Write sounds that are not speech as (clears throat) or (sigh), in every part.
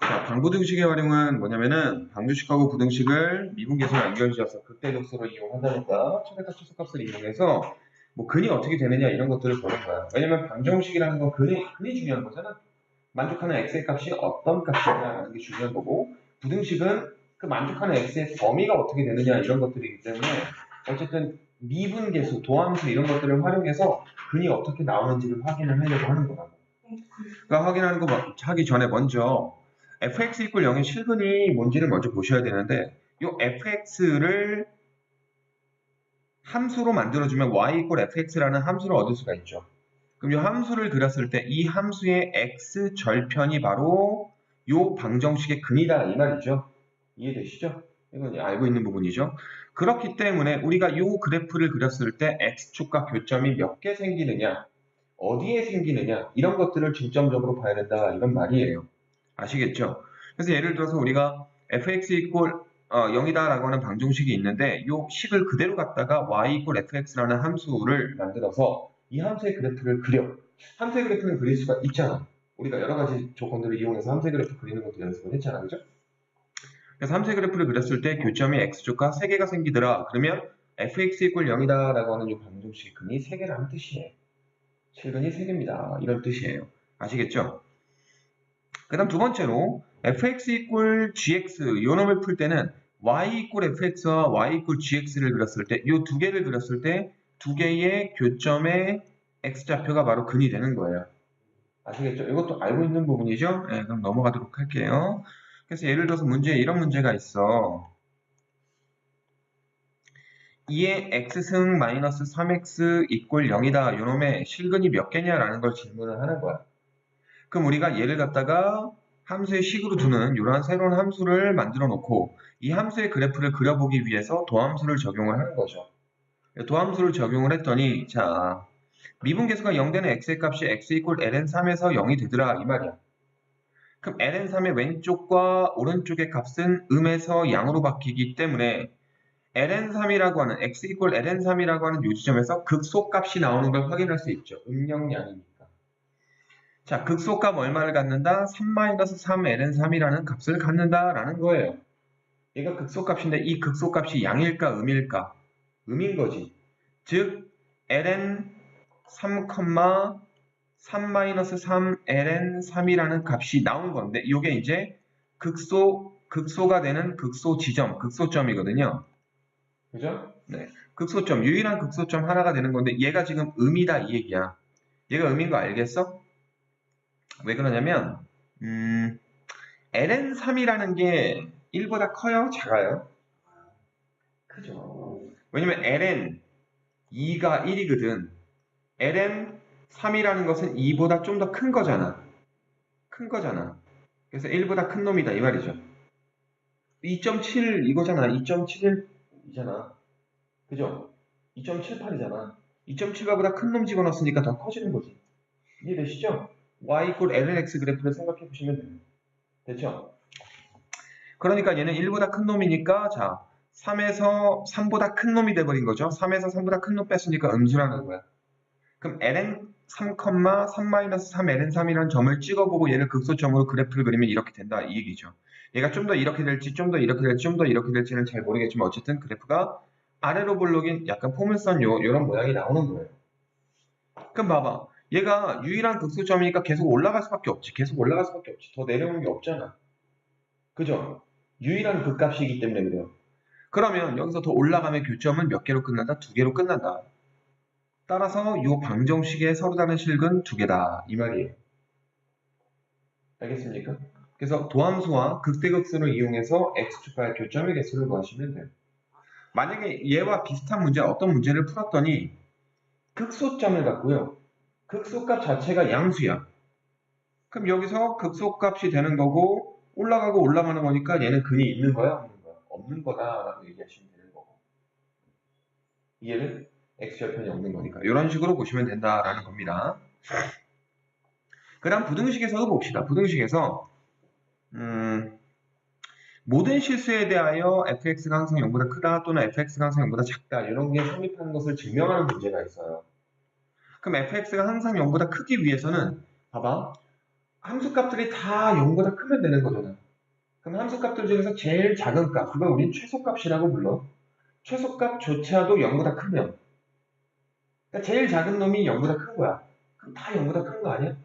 자, 방부등식의 활용은 뭐냐면은 방정식하고 부등식을 미분계수로 연결지어서 극대극소로 이용한다니까 최대값 최소값을 이용해서 뭐 근이 어떻게 되느냐 이런 것들을 보는 거야. 왜냐면 방정식이라는 건 근이 근이 중요한 거잖아. 만족하는 x의 값이 어떤 값이냐라는 게 중요한 거고 부등식은 그 만족하는 x의 범위가 어떻게 되느냐 이런 것들이기 때문에 어쨌든 미분계수, 도함수 이런 것들을 활용해서 근이 어떻게 나오는지를 확인을 하려고 하는 거라고. 그러니까 확인하는 거 뭐- 하기 전에 먼저 fx 이퀄 0의 실근이 뭔지를 먼저 보셔야 되는데 이 fx를 함수로 만들어주면 y 이퀄 fx라는 함수를 얻을 수가 있죠. 그럼 이 함수를 그렸을 때 이 함수의 x 절편이 바로 이 방정식의 근이다 이 말이죠. 이해되시죠? 이건 알고 있는 부분이죠. 그렇기 때문에 우리가 이 그래프를 그렸을 때 x축과 교점이 몇 개 생기느냐 어디에 생기느냐 이런 것들을 중점적으로 봐야 된다 이런 말이에요. 아시겠죠? 그래서 예를 들어서 우리가 fx 이퀄 0이다라고 하는 방정식이 있는데 이 식을 그대로 갖다가 y 이퀄 fx라는 함수를 만들어서 이 함수의 그래프를 그려. 함수의 그래프를 그릴 수가 있잖아. 우리가 여러 가지 조건들을 이용해서 함수의 그래프 그리는 것도 연습을 했잖아. 그죠? 그래서 함수의 그래프를 그렸을 때 교점이 x축과 3개가 생기더라. 그러면 fx 이퀄 0이다라고 하는 이 방정식의 근이 3개라는 뜻이에요. 실근이 3개입니다. 이런 뜻이에요. 아시겠죠? 그 다음 두 번째로 fx 이퀄 gx 이 놈을 풀 때는 y 이퀄 fx와 y 이퀄 gx를 그렸을 때이두 개를 그렸을 때 두 개의 교점의 x좌표가 바로 근이 되는 거예요. 아시겠죠? 이것도 알고 있는 부분이죠? 네, 그럼 넘어가도록 할게요. 그래서 예를 들어서 문제에 이런 문제가 있어. 2의 x승 마이너스 3x 이꼴 0이다. 요놈의 실근이 몇 개냐라는 걸 질문을 하는 거야. 그럼 우리가 얘를 갖다가 함수의 식으로 두는 이러한 새로운 함수를 만들어 놓고 이 함수의 그래프를 그려보기 위해서 도함수를 적용을 하는 거죠. 도함수를 적용을 했더니 자 미분계수가 0 되는 x의 값이 x 이꼴 ln3에서 0이 되더라 이 말이야. 그럼 ln3의 왼쪽과 오른쪽의 값은 음에서 양으로 바뀌기 때문에 ln3이라고 하는 x 이꼴 ln3이라고 하는 요 지점에서 극소값이 나오는 걸 확인할 수 있죠. 음영량이니까. 자, 극소값 얼마를 갖는다? 3-3 ln3이라는 값을 갖는다라는 거예요. 얘가 극소값인데 이 극소값이 양일까 음일까? 음인 거지. 즉 ln 3, 3-3 ln 3이라는 값이 나온 건데 이게 이제 극소 극소가 되는 극소 지점, 극소점이거든요. 그죠? 네. 극소점, 유일한 극소점 하나가 되는 건데 얘가 지금 음이다 이 얘기야. 얘가 음인 거 알겠어? 왜 그러냐면 음, ln3이라는 게 1보다 커요? 작아요? 크죠. 왜냐면 ln 2가 1이거든. ln 3이라는 것은 2보다 좀 더 큰 거잖아. 큰 거잖아. 그래서 1보다 큰 놈이다 이 말이죠. 2.7 이거잖아. 2.71이잖아. 그죠? 2.78이잖아. 2.7보다 큰 놈 집어넣었으니까 더 커지는 거지. 이해되시죠? Y 이퀄 lnx 그래프를 생각해 보시면 됩니다. 됐죠? 그러니까 얘는 1보다 큰 놈이니까 자 3에서 3보다 큰 놈이 돼버린 거죠. 3에서 3보다 큰 놈 뺐으니까 음수라는 거야. 그럼 ln 3, 3-3 ln 3이라는 점을 찍어보고 얘를 극소점으로 그래프를 그리면 이렇게 된다 이 얘기죠. 얘가 좀 더 이렇게 될지 좀 더 이렇게 될지 좀 더 이렇게 될지는 잘 모르겠지만 어쨌든 그래프가 아래로 볼록인 약간 포물선 요, 요런 모양이 나오는 거예요. 그럼 봐봐. 얘가 유일한 극소점이니까 계속 올라갈 수밖에 없지. 계속 올라갈 수밖에 없지. 더 내려오는 게 없잖아. 그죠? 유일한 극값이기 때문에 그래요. 그러면 여기서 더 올라가면 교점은 몇 개로 끝난다? 두 개로 끝난다. 따라서 이 방정식의 서로 다른 실근 두 개다. 이 말이에요. 알겠습니까? 그래서 도함수와 극대극수를 이용해서 x축과의 교점의 개수를 구하시면 돼요. 만약에 얘와 비슷한 문제, 어떤 문제를 풀었더니 극소점을 갖고요. 극소값 자체가 양수야. 그럼 여기서 극소값이 되는 거고 올라가고 올라가는 거니까 얘는 근이 있는 거야, 없는 거야? 없는 거다라고 얘기하시면 되는 거고. 이해는 x절편이 없는 거니까 이런 식으로 보시면 된다라는 겁니다. 그다음 부등식에서도 봅시다. 부등식에서 음, 모든 실수에 대하여 fx가 항상 0보다 크다 또는 fx가 항상 0보다 작다 이런 게 성립하는 것을 증명하는 문제가 있어요. 그럼 fx가 항상 0보다 크기 위해서는 봐봐 함수 값들이 다 0보다 크면 되는 거잖아. 그럼 함수 값들 중에서 제일 작은 값, 그걸 우린 최소값이라고 불러. 최소값조차도 0보다 크면. 그러니까 제일 작은 놈이 0보다 큰 거야. 그럼 다 0보다 큰 거 아니야?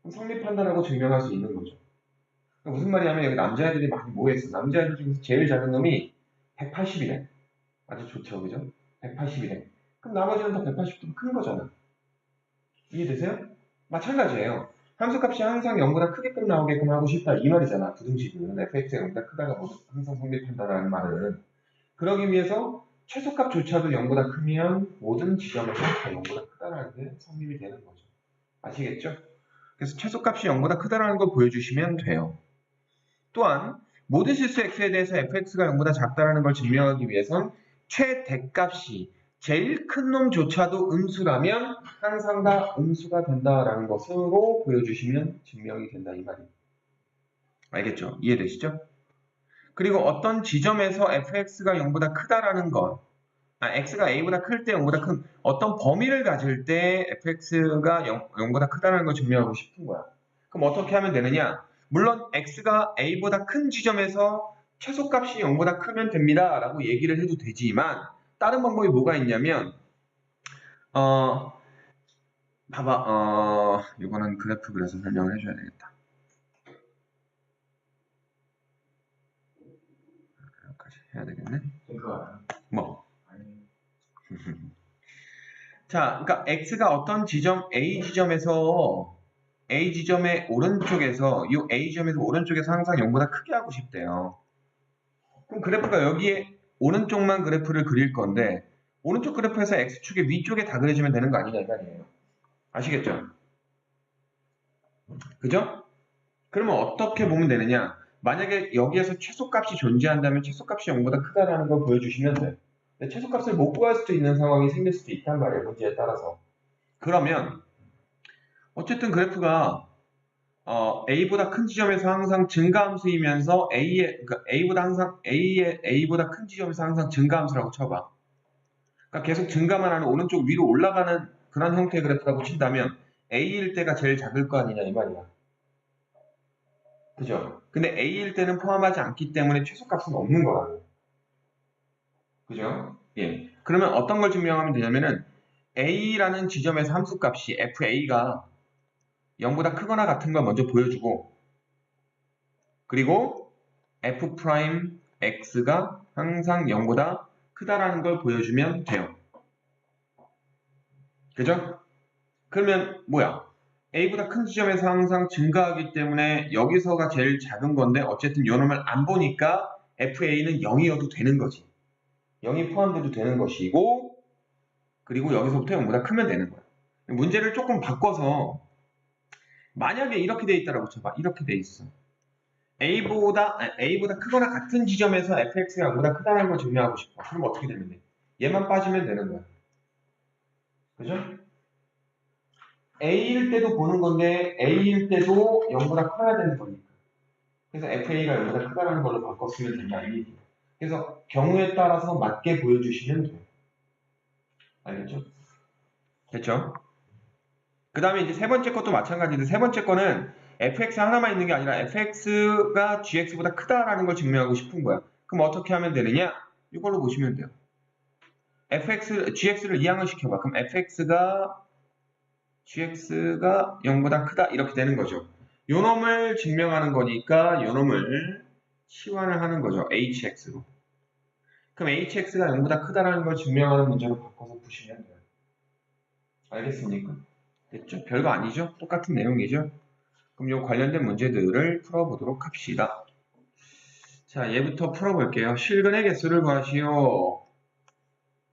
그럼 성립한다라고 증명할 수 있는 거죠. 무슨 말이냐면 여기 남자애들이 많이 모여있어. 남자애들 중에서 제일 작은 놈이 180이래. 아주 좋죠, 그죠? 180이래. 그럼 나머지는 다 180도 큰 거잖아. 이해되세요? 마찬가지예요. 함수값이 항상 0보다 크게끔 나오게끔 하고 싶다 이 말이잖아. 부등식은 fx가 0보다 크다가 뭐 항상 성립한다라는 말은 그러기 위해서 최소값조차도 0보다 크면 모든 지점에서 다 0보다 크다라는 게 성립이 되는 거죠. 아시겠죠? 그래서 최소값이 0보다 크다라는 걸 보여주시면 돼요. 또한 모든 실수 x에 대해서 fx가 0보다 작다라는 걸 증명하기 위해선 최대값이 제일 큰 놈조차도 음수라면 항상 다 음수가 된다라는 것으로 보여주시면 증명이 된다 이 말이에요. 알겠죠? 이해되시죠? 그리고 어떤 지점에서 fx가 0보다 크다라는 것, 아, x가 a보다 클 때 0보다 큰 어떤 범위를 가질 때 fx가 0, 0보다 크다는 걸 증명하고 싶은 거야. 그럼 어떻게 하면 되느냐? 물론 x가 a보다 큰 지점에서 최소값이 0보다 크면 됩니다. 라고 얘기를 해도 되지만 다른 방법이 뭐가 있냐면 어 봐봐 어 이거는 그래프 그래서 설명을 해줘야 되겠다. 여기까지 해야 되겠네. 뭐 (laughs) 자, 그러니까 x가 어떤 지점 A 지점에서 A 지점의 오른쪽에서 이 A 지점에서 오른쪽에서 항상 0보다 크게 하고 싶대요. 그럼 그래프가 여기에 오른쪽만 그래프를 그릴 건데 오른쪽 그래프에서 x축의 위쪽에 다 그려주면 되는 거 아니냐 이 말이에요. 아시겠죠? 그죠? 그러면 어떻게 보면 되느냐? 만약에 여기에서 최소값이 존재한다면 최소값이 0보다 크다라는 걸 보여주시면 돼요. 근데 최소값을 못 구할 수도 있는 상황이 생길 수도 있단 말이에요. 문제에 따라서. 그러면 어쨌든 그래프가 어, a보다 큰 지점에서 항상 증가함수이면서 a의 그러니까 a보다 항상 a의 a보다 큰 지점에서 항상 증가함수라고 쳐봐. 그러니까 계속 증가만 하는 오른쪽 위로 올라가는 그런 형태의 그래프라고 친다면 a일 때가 제일 작을 거 아니냐 이 말이야. 그죠? 근데 a일 때는 포함하지 않기 때문에 최소값은 없는 거라고. 그죠? 예. 그러면 어떤 걸 증명하면 되냐면은 a라는 지점에서 함수값이 fa가 0보다 크거나 같은 걸 먼저 보여주고 그리고 f 프라임 x가 항상 0보다 크다라는 걸 보여주면 돼요. 그죠? 그러면 뭐야? a보다 큰 지점에서 항상 증가하기 때문에 여기서가 제일 작은 건데 어쨌든 요 놈을 안 보니까 fa는 0이어도 되는 거지. 0이 포함돼도 되는 것이고 그리고 여기서부터 0보다 크면 되는 거야. 문제를 조금 바꿔서 만약에 이렇게 돼 있다라고 쳐봐. 이렇게 돼 있어. a보다 a보다 크거나 같은 지점에서 fx가 0보다 크다는 걸 증명하고 싶어. 그럼 어떻게 되면 돼? 얘만 빠지면 되는 거야. 그죠? a일 때도 보는 건데 a일 때도 0보다 커야 되는 거니까. 그래서 fa가 0보다 크다는 걸로 바꿨으면 된다 이 얘기야. 그래서 경우에 따라서 맞게 보여주시면 돼요. 알겠죠? 됐죠? 그 다음에 이제 세 번째 것도 마찬가지인데 세 번째 거는 fx 하나만 있는 게 아니라 fx가 gx보다 크다라는 걸 증명하고 싶은 거야. 그럼 어떻게 하면 되느냐? 이걸로 보시면 돼요. fx, gx를 이항을 시켜봐. 그럼 fx가 gx가 0보다 크다 이렇게 되는 거죠. 요 놈을 증명하는 거니까 요 놈을 치환을 하는 거죠. hx로. 그럼 hx가 0보다 크다라는 걸 증명하는 문제로 바꿔서 푸시면 돼요. 알겠습니까? 됐죠? 별거 아니죠? 똑같은 내용이죠? 그럼 요 관련된 문제들을 풀어보도록 합시다. 자, 얘부터 풀어볼게요. 실근의 개수를 구하시오.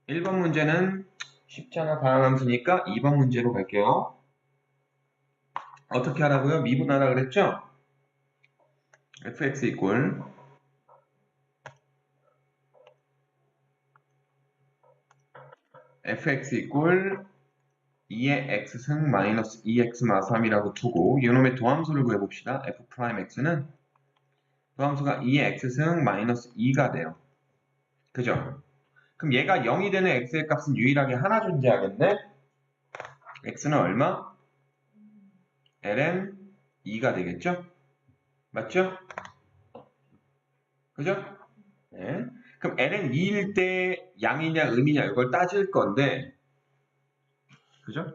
1번 문제는 쉽잖아 다항함수니까 2번 문제로 갈게요. 어떻게 하라고요? 미분하라 그랬죠? fx 이꼴 fx 이꼴 2의 x승 마이너스 2x 마 3이라고 두고 이놈의 도함수를 구해봅시다. f 프라임 x는 도함수가 2의 x승 마이너스 2가 돼요. 그죠? 그럼 얘가 0이 되는 x의 값은 유일하게 하나 존재하겠네? x는 얼마? ln 2가 되겠죠? 맞죠? 그죠? 네. 그럼 n은 2일 때 양이냐 음이냐 이걸 따질 건데 그죠?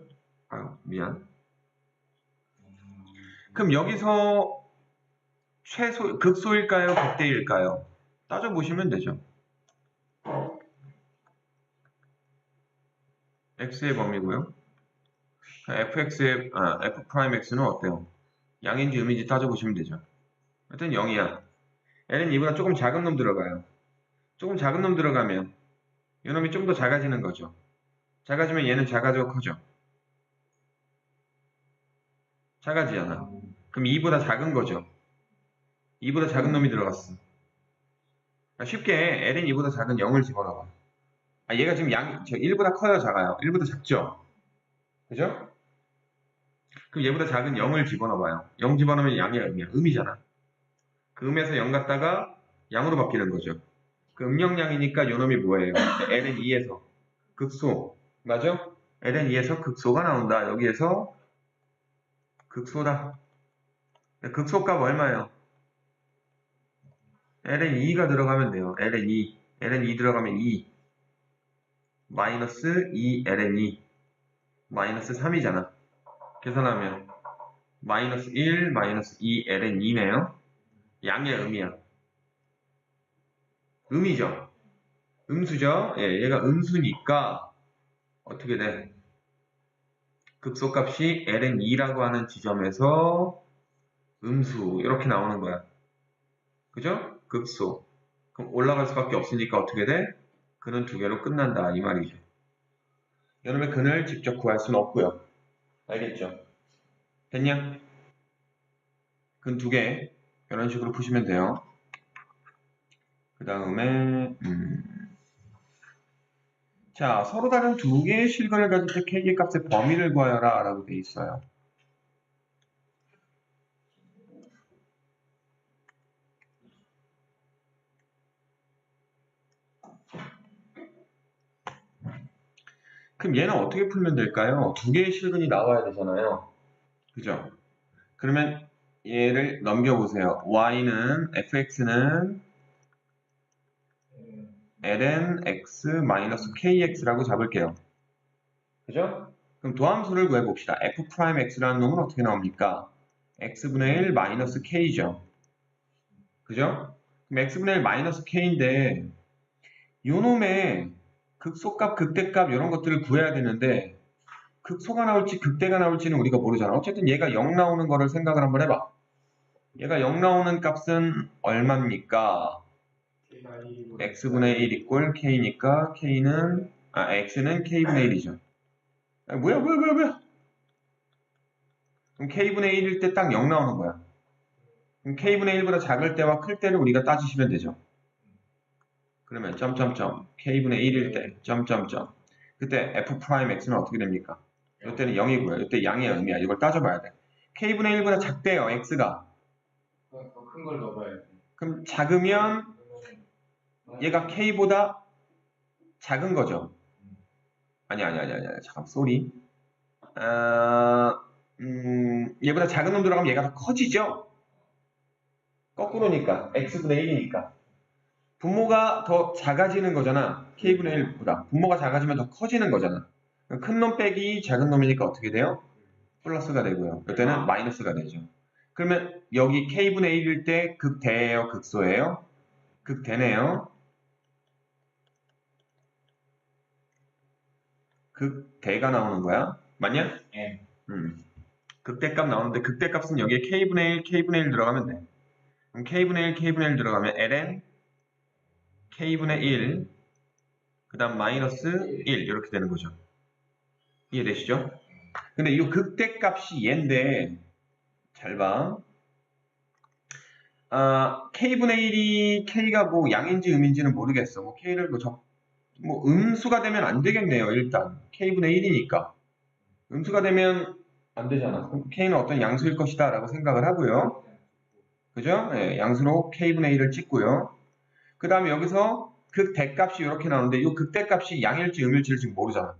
아 미안. 그럼 여기서 최소 극소일까요? 극대일까요? 따져 보시면 되죠. x의 범위고요. fx의 아, f 프라임 x는 어때요? 양인지 음인지 따져 보시면 되죠. 하여튼 0이야. n은 2보다 조금 작은 놈 들어가요. 조금 작은 놈 들어가면 이 놈이 좀 더 작아지는 거죠. 작아지면 얘는 작아지고 커져. 작아지잖아. 그럼 2보다 작은 거죠. 2보다 작은 놈이 들어갔어. 그러니까 쉽게 ln 2보다 작은 0을 집어넣어봐. 아, 얘가 지금 양, 저 1보다 커요, 작아요? 1보다 작죠? 그죠? 그럼 얘보다 작은 0을 집어넣어봐요. 0 집어넣으면 양이야, 음이야. 음이잖아. 그 음에서 0 갔다가 양으로 바뀌는 거죠. 그 음영량이니까 요 놈이 뭐예요? ln 2에서 극소. 맞아? ln 2에서 극소가 나온다. 여기에서 극소다. 극소값 얼마예요? ln 2가 들어가면 돼요. ln 2. ln 2 들어가면 2. 마이너스 2 ln 2. 마이너스 3이잖아. 계산하면 마이너스 1 마이너스 2 ln 2네요. 양의 음이야. 음이죠. 음수죠. 예, 얘가 음수니까 어떻게 돼? 극소값이 ln 2라고 하는 지점에서 음수 이렇게 나오는 거야. 그죠? 극소. 그럼 올라갈 수밖에 없으니까 어떻게 돼? 근은 두 개로 끝난다 이 말이죠. 여러분의 근을 직접 구할 수는 없고요. 알겠죠? 됐냐? 근 두 개 이런 식으로 푸시면 돼요. 그 다음에 음. 자 서로 다른 두 개의 실근을 가질 때 k의 값의 범위를 구하여라 라고 돼 있어요. 그럼 얘는 어떻게 풀면 될까요? 두 개의 실근이 나와야 되잖아요. 그죠? 그러면 얘를 넘겨보세요. y는 fx는 ln x-kx라고 잡을게요. 그죠? 그럼 도함수를 구해봅시다. f'x라는 놈은 어떻게 나옵니까? x분의 1 마이너스 k죠. 그죠? 그럼 x분의 1 마이너스 k인데 요 놈의 극소값, 극대값 이런 것들을 구해야 되는데 극소가 나올지 극대가 나올지는 우리가 모르잖아. 어쨌든 얘가 0 나오는 거를 생각을 한번 해봐. 얘가 0 나오는 값은 얼마입니까? X분의 1 이꼴 k니까 k는 아 x는 k분의 1이죠. 아, 뭐야 뭐야 뭐야 뭐야 그럼 k분의 1일 때 딱 0 나오는 거야. 그럼 k분의 1보다 작을 때와 클 때를 우리가 따지시면 되죠. 그러면 점점점 k분의 1일 때 점점점 그때 f 프라임 x는 어떻게 됩니까? 이때는 0이고요. 이때 양의 의미야. 이걸 따져봐야 돼. k분의 1보다 작대요. x가. 큰걸 넣어봐야 돼. 그럼 작으면 얘가 k보다 작은 거죠. 아니 아니 아니 아니 아니 잠깐 쏘리. 아, 음, 얘보다 작은 놈 들어가면 얘가 더 커지죠. 거꾸로니까 x분의 1이니까 분모가 더 작아지는 거잖아. k분의 1보다 분모가 작아지면 더 커지는 거잖아. 큰 놈 빼기 작은 놈이니까 어떻게 돼요? 플러스가 되고요. 이때는 마이너스가 되죠. 그러면 여기 k분의 1일 때 극대예요, 극소예요? 극대네요. 극대가 나오는 거야. 맞냐? 예. 음. 극대값 나오는데 극대값은 여기에 k분의 1, k분의 1 들어가면 돼. 그럼 k분의 1, k분의 1 들어가면 ln k분의 1, 그 다음 마이너스 1 이렇게 되는 거죠. 이해되시죠? 근데 이 극대값이 얘인데 잘 봐. 아, k분의 1이 k가 뭐 양인지 음인지는 모르겠어. 뭐 k를 뭐 적, 뭐 음수가 되면 안 되겠네요. 일단 k분의 1이니까 음수가 되면 안 되잖아. k는 어떤 양수일 것이다 라고 생각을 하고요. 그죠? 네, 양수로 k분의 1을 찍고요. 그 다음에 여기서 극대값이 이렇게 나오는데 이 극대값이 양일지 음일지를 지금 모르잖아.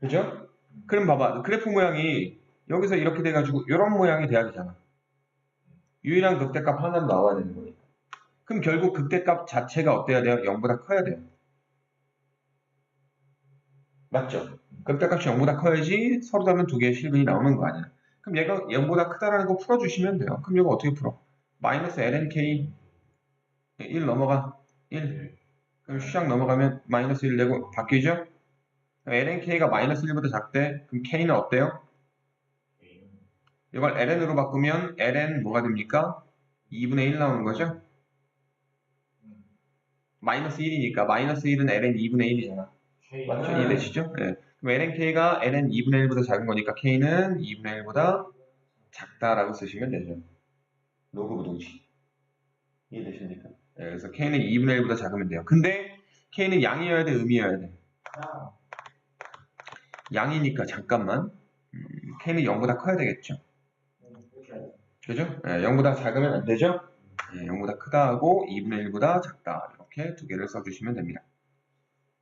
그죠? 그럼 봐봐. 그래프 모양이 여기서 이렇게 돼가지고 이런 모양이 돼야 되잖아. 유일한 극대값 하나는 나와야 되는 거니까. 그럼 결국 극대값 자체가 어때야 돼요? 0보다 커야 돼요. 맞죠? 극대값이 0보다 커야지 서로 다른 두 개의 실근이 나오는 거 아니야. 그럼 얘가 0보다 크다라는 거 풀어주시면 돼요. 그럼 이거 어떻게 풀어? 마이너스 lnk 1 넘어가 1 그럼 슈작 넘어가면 마이너스 1 되고 바뀌죠? lnk가 마이너스 1보다 작대 그럼 k는 어때요? 이걸 ln으로 바꾸면 ln 뭐가 됩니까? 2분의 1 나오는 거죠? 마이너스 1이니까 마이너스 1은 ln 2분의 1이잖아 맞죠? 이해되시죠? 네. 그럼 lnk가 ln 2분의 1보다 작은 거니까 k는 2분의 1보다 작다라고 쓰시면 되죠. 로그 부동식. 이해되십니까? 네, 그래서 k는 2분의 1보다 작으면 돼요. 근데 k는 양이어야 돼, 음이어야 돼? 양이니까 잠깐만. 음, k는 0보다 커야 되겠죠? 그죠? 네, 0보다 작으면 안 되죠? 네, 0보다 크다 하고 2분의 1보다 작다. 이렇게 두 개를 써주시면 됩니다.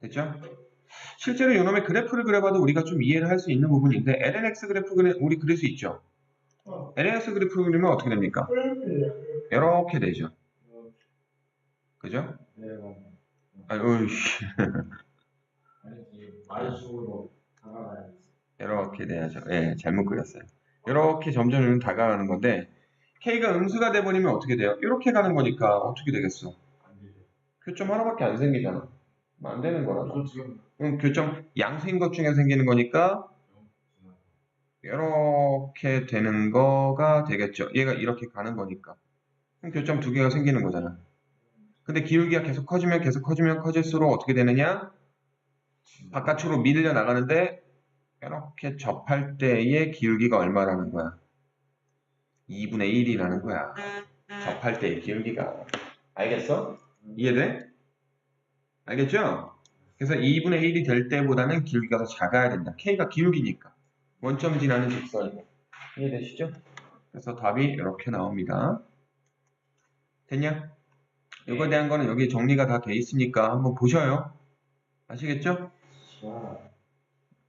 됐죠? 실제로 이놈의 그래프를 그려봐도 우리가 좀 이해를 할 수 있는 부분인데 lnx 그래프 그리, 우리 그릴 수 있죠? lnx 그래프 그리면 어떻게 됩니까? 이렇게 되죠. 그죠? 아, 어이씨. 마이수로 다가가야 이렇게 돼야죠. 예, 잘못 그렸어요. 이렇게 점점 다가가는 건데 k가 음수가 돼버리면 어떻게 돼요? 이렇게 가는 거니까 어떻게 되겠어? 안. 교점 하나밖에 안 생기잖아. 뭐안 되는 거라. 저 지금 그럼 교점 양수인 것 중에 생기는 거니까 이렇게 되는 거가 되겠죠. 얘가 이렇게 가는 거니까. 그럼 교점 두 개가 생기는 거잖아. 근데 기울기가 계속 커지면 계속 커지면 커질수록 어떻게 되느냐? 바깥으로 밀려 나가는데 이렇게 접할 때의 기울기가 얼마라는 거야? 2분의 1이라는 거야. 접할 때의 기울기가. 알겠어? 이해돼? 알겠죠? 그래서 2분의 1이 될 때보다는 기울기가 더 작아야 된다. K가 기울기니까. 원점 지나는 직선이고. 이해되시죠? 그래서 답이 이렇게 나옵니다. 됐냐? 이거에 대한 거는 여기 정리가 다 돼 있으니까 한번 보셔요. 아시겠죠?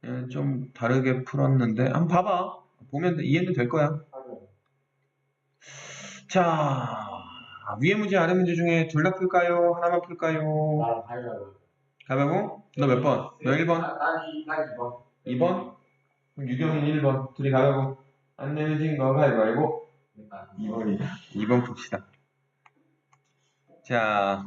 예, 좀 다르게 풀었는데 한번 봐봐. 보면 이해는 될 거야. 자, 위에 문제 아래 문제 중에 둘 다 풀까요? 하나만 풀까요? 나랑 가위바위보. 가보고 너 몇 번? 너 1번? 나- 나 이- 나 이번. 2번? 그럼 유경이 1번. 둘이 가보고 안 내면 거 가위바위보. 그러니까 2번이다. 2번 풉시다. 자,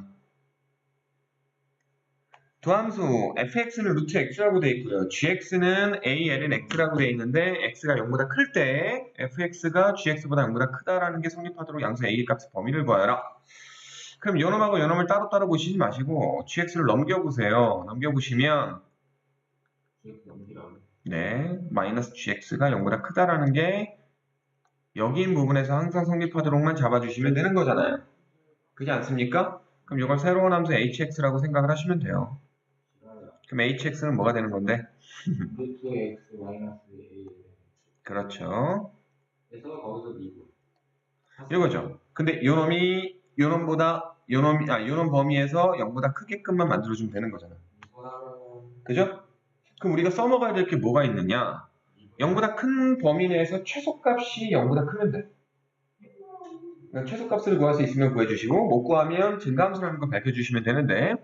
도함수 fx는 루트 x라고 되어 있고요. gx는 aln x라고 되어 있는데 x가 0보다 클 때 fx가 gx보다 0보다 크다라는 게 성립하도록 양수 a 값의 범위를 구하여라. 그럼 요놈하고 요놈을 따로따로 보시지 마시고 gx를 넘겨보세요. 넘겨보시면. 네, 마이너스 gx가 0보다 크다라는 게 여기인 부분에서 항상 성립하도록만 잡아주시면 되는 거잖아요. 그지 않습니까? 그럼 이걸 새로운 함수 hx라고 생각을 하시면 돼요. 그럼 hx는 뭐가 되는 건데? 루트 x 마이너스 a. 그렇죠. 그래서 거기서 미분. 이거죠. 근데 요 놈이 요 놈보다 요놈 아 요 놈 범위에서 0보다 크게끔만 만들어주면 되는 거잖아. 그죠? 그럼 우리가 써먹어야 될 게 뭐가 있느냐? 0보다 큰 범위 내에서 최소값이 0보다 크면 돼. 그러니까 최소값을 구할 수 있으면 구해주시고 못 구하면 증가함수라는 걸 밝혀주시면 되는데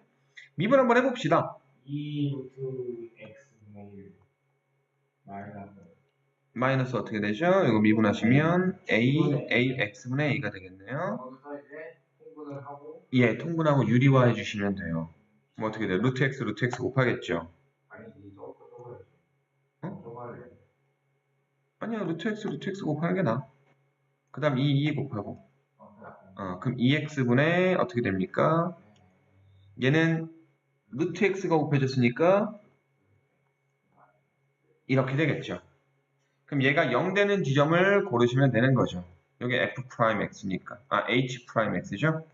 미분 한번 해봅시다. 2 루트 x 분의 1 마이너스 마이너스 어떻게 되죠? 이거 미분하시면 a, a, x분의 a가 되겠네요. 이제 통분을 하고 예, 통분하고 유리화 해주시면 돼요. 그럼 어떻게 돼요? 루트 x, 루트 x 곱하겠죠? 아니지 저거 저거 어? 아니야, 루트 x, 루트 x 곱하는 게 나아. 그 다음 2, 2 곱하고. 어. 어, 그럼 2x분의 어떻게 됩니까? 얘는 루트 x가 곱해졌으니까 이렇게 되겠죠. 그럼 얘가 0 되는 지점을 고르시면 되는 거죠. 여기 f 프라임 x니까. 아, h 프라임 x죠?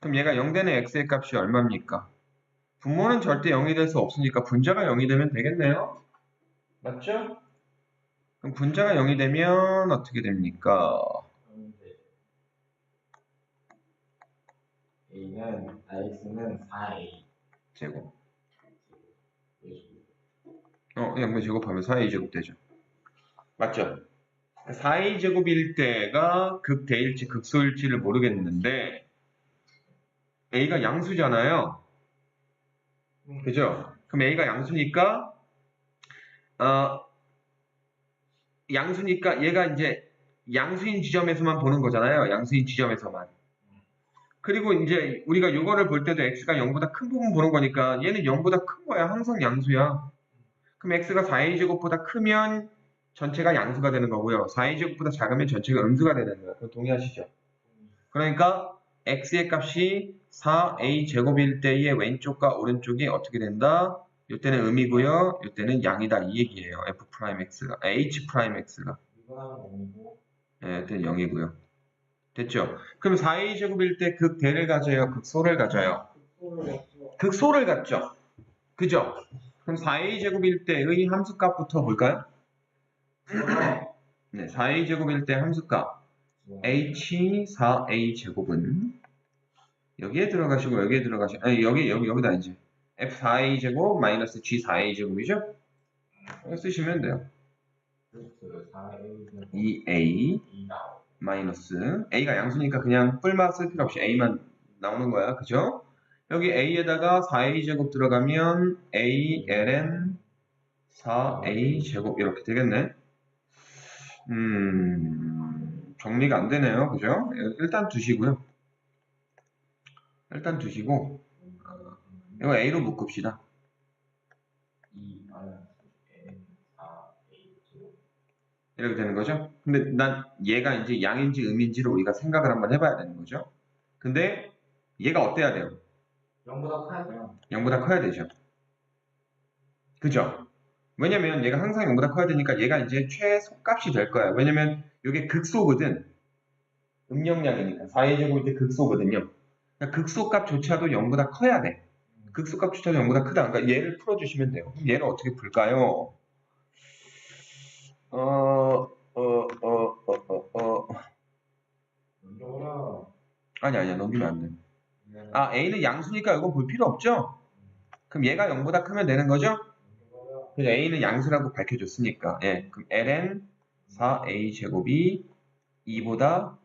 그럼 얘가 0 되는 x의 값이 얼마입니까? 분모는 절대 0이 될 수 없으니까 분자가 0이 되면 되겠네요. 맞죠? 그럼 분자가 0이 되면 어떻게 됩니까? 그럼 이제 a는 아 x는 4a 제곱. 왜 어, 0분의 제곱하면 4a 제곱 되죠. 맞죠? 4a 제곱일 때가 극대일지 극소일지를 모르겠는데 a가 양수잖아요. 그죠? 그럼 a가 양수니까 어, 양수니까 얘가 이제 양수인 지점에서만 보는 거잖아요. 양수인 지점에서만. 그리고 이제 우리가 이거를 볼 때도 x가 0보다 큰 부분 보는 거니까 얘는 0보다 큰 거야. 항상 양수야. 그럼 x가 4a 제곱보다 크면 전체가 양수가 되는 거고요. 4a 제곱보다 작으면 전체가 음수가 되는 거예요. 그거 동의하시죠? 그러니까 x의 값이 4a 제곱일 때의 왼쪽과 오른쪽이 어떻게 된다? 이때는 음이고요. 이때는 양이다 이 얘기예요. f 프라임 x가 h 프라임 x가 예, 이때는 0이고요. 됐죠? 그럼 4a 제곱일 때 극대를 가져요, 극소를 가져요. 소를 극소를 갖죠. 그죠? 그럼 4a 제곱일 때의 함수값부터 볼까요? (clears throat) 네, 4a 제곱일 때 함수값 h4a 제곱은 여기에 들어가시고 여기에 들어가시고 아니 여기 여기 여기다 이제 f4a 제곱 마이너스 g4a 제곱이죠? 쓰시면 돼요. 플러스 4a 2a 2 나오 마이너스 a가 양수니까 그냥 뿔마 쓸 필요 없이 a만 나오는 거야. 그죠? 여기 a에다가 4a 제곱 들어가면 a ln 4a 제곱 이렇게 되겠네. 음, 정리가 안 되네요. 그죠? 일단 두시고요. 일단 두시고 이거 a로 묶읍시다. 2 마이너스 n 4a 제곱 이렇게 되는 거죠. 근데 난 얘가 이제 양인지 음인지를 우리가 생각을 한번 해봐야 되는 거죠. 근데 얘가 어때야 돼요? 0보다 커야 돼요 0보다 커야 되죠. 그죠? 왜냐면 얘가 항상 0보다 커야 되니까 얘가 이제 최소값이 될 거야. 왜냐면 이게 극소거든. 음영량이니까. 4의 제곱일 때 극소거든요. 그러니까 극소값조차도 0보다 커야 돼. 극소값조차도 0보다 크다. 그러니까 얘를 풀어주시면 돼요. 그럼 얘를 어떻게 풀까요? 어, 어, 어, 어, 어, 어. 이거라 아니, 아니야. 넘기면 안 돼. 아, A는 양수니까 이거 볼 필요 없죠? 그럼 얘가 0보다 크면 되는 거죠? 그래서 A는 양수라고 밝혀줬으니까. 예. 그럼 ln 4A 제곱이 2보다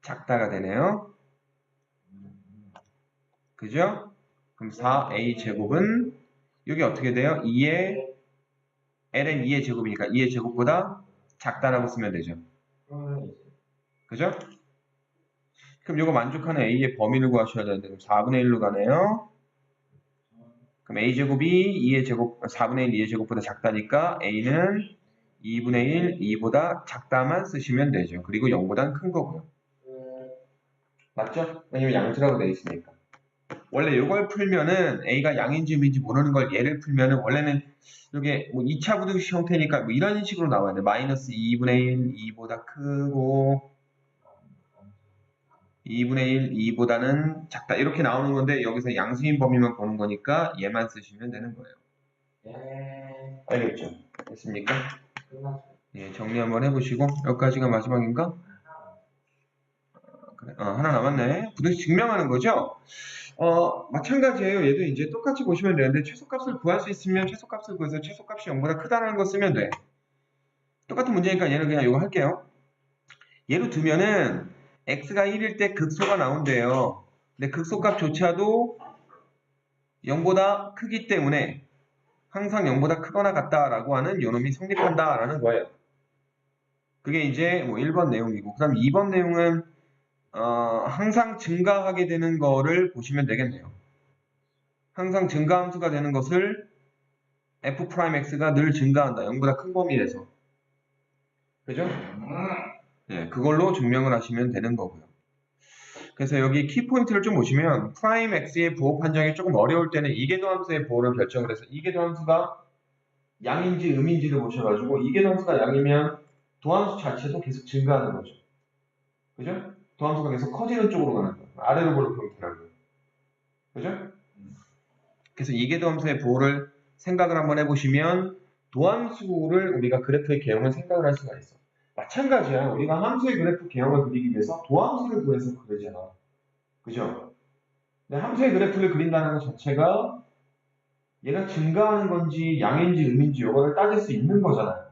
작다가 되네요. 그죠? 그럼 4A 제곱은 여기 어떻게 돼요? 2의 ln 2의 제곱이니까 2의 제곱보다 작다라고 쓰면 되죠. 그죠? 그럼 이거 만족하는 A의 범위를 구하셔야 되는데 그럼 4분의 1로 가네요. 그럼 A제곱이 2의 제곱, 4분의 1 2의 제곱보다 작다니까 A는 2분의 1 2보다 작다만 쓰시면 되죠. 그리고 0보단 큰 거고요. 맞죠? 왜냐면 양수라고 되어 있으니까. 원래 이걸 풀면은 A가 양인지 음인지 모르는 걸 얘를 풀면은 원래는 이게 뭐 2차 부등식 형태니까 뭐 이런 식으로 나와야 돼. 마이너스 2분의 1 2보다 크고 2분의 1 2보다는 작다 이렇게 나오는 건데 여기서 양수인 범위만 보는 거니까 얘만 쓰시면 되는 거예요. 네 알겠죠? 됐습니까? 예, 정리 한번 해보시고 여기까지가 마지막인가? 어, 하나 남았네. 부등식 증명하는 거죠? 어, 마찬가지예요. 얘도 이제 똑같이 보시면 되는데 최소값을 구할 수 있으면 최소값을 구해서 최소값이 0보다 크다는 거 쓰면 돼. 똑같은 문제니까 얘는 그냥 이거 할게요. 얘로 두면은 x가 1일 때 극소가 나온대요. 근데 극소값조차도 0보다 크기 때문에 항상 0보다 크거나 같다라고 하는 요놈이 성립한다라는 거예요. 그게 이제 뭐 1번 내용이고 그 다음 2번 내용은 어, 항상 증가하게 되는 거를 보시면 되겠네요. 항상 증가함수가 되는 것을 f 프라임 x가 늘 증가한다. 0보다 큰 범위에서. 그죠? 예, 그걸로 증명을 하시면 되는 거고요. 그래서 여기 키포인트를 좀 보시면 프라임 x의 부호 판정이 조금 어려울 때는 이계도 함수의 부호를 결정을 해서 이계도 함수가 양인지 음인지를 보셔가지고 이계도 함수가 양이면 도함수 자체도 계속 증가하는 거죠. 그죠? 도함수가 계속 커지는 쪽으로 가는 거예요. 아래로 보는 형태라고요. 그죠? 그래서 이계 도 함수의 부호를 생각을 한번 해보시면 도함수를 우리가 그래프의 개형을 생각을 할 수가 있어. 마찬가지야. 우리가 함수의 그래프 개형을 그리기 위해서 도함수를 구해서 그리잖아. 그죠? 근데 함수의 그래프를 그린다는 것 자체가 얘가 증가하는 건지 양인지 음인지 이거를 따질 수 있는 거잖아요.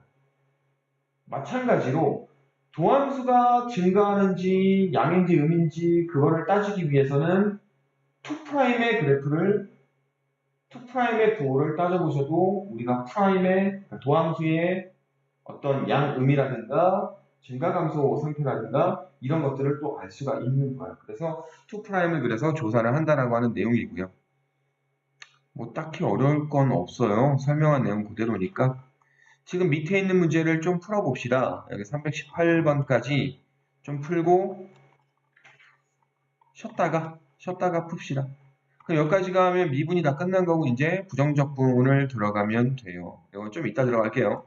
마찬가지로 도함수가 증가하는지 양인지 음인지 그거를 따지기 위해서는 2'의 그래프를 2'의 부호를 따져보셔도 우리가 프라임의 도함수의 어떤 양음이라든가 증가 감소 상태라든가 이런 것들을 또 알 수가 있는 거예요. 그래서 2'을 그래서 조사를 한다라고 하는 내용이고요. 뭐 딱히 어려울 건 없어요. 설명한 내용 그대로니까. 지금 밑에 있는 문제를 좀 풀어봅시다. 여기 318번까지 좀 풀고 쉬었다가 쉬었다가 풉시다. 그럼 여기까지가 하면 미분이 다 끝난 거고 이제 부정적 분을 들어가면 돼요. 이거 좀 이따 들어갈게요.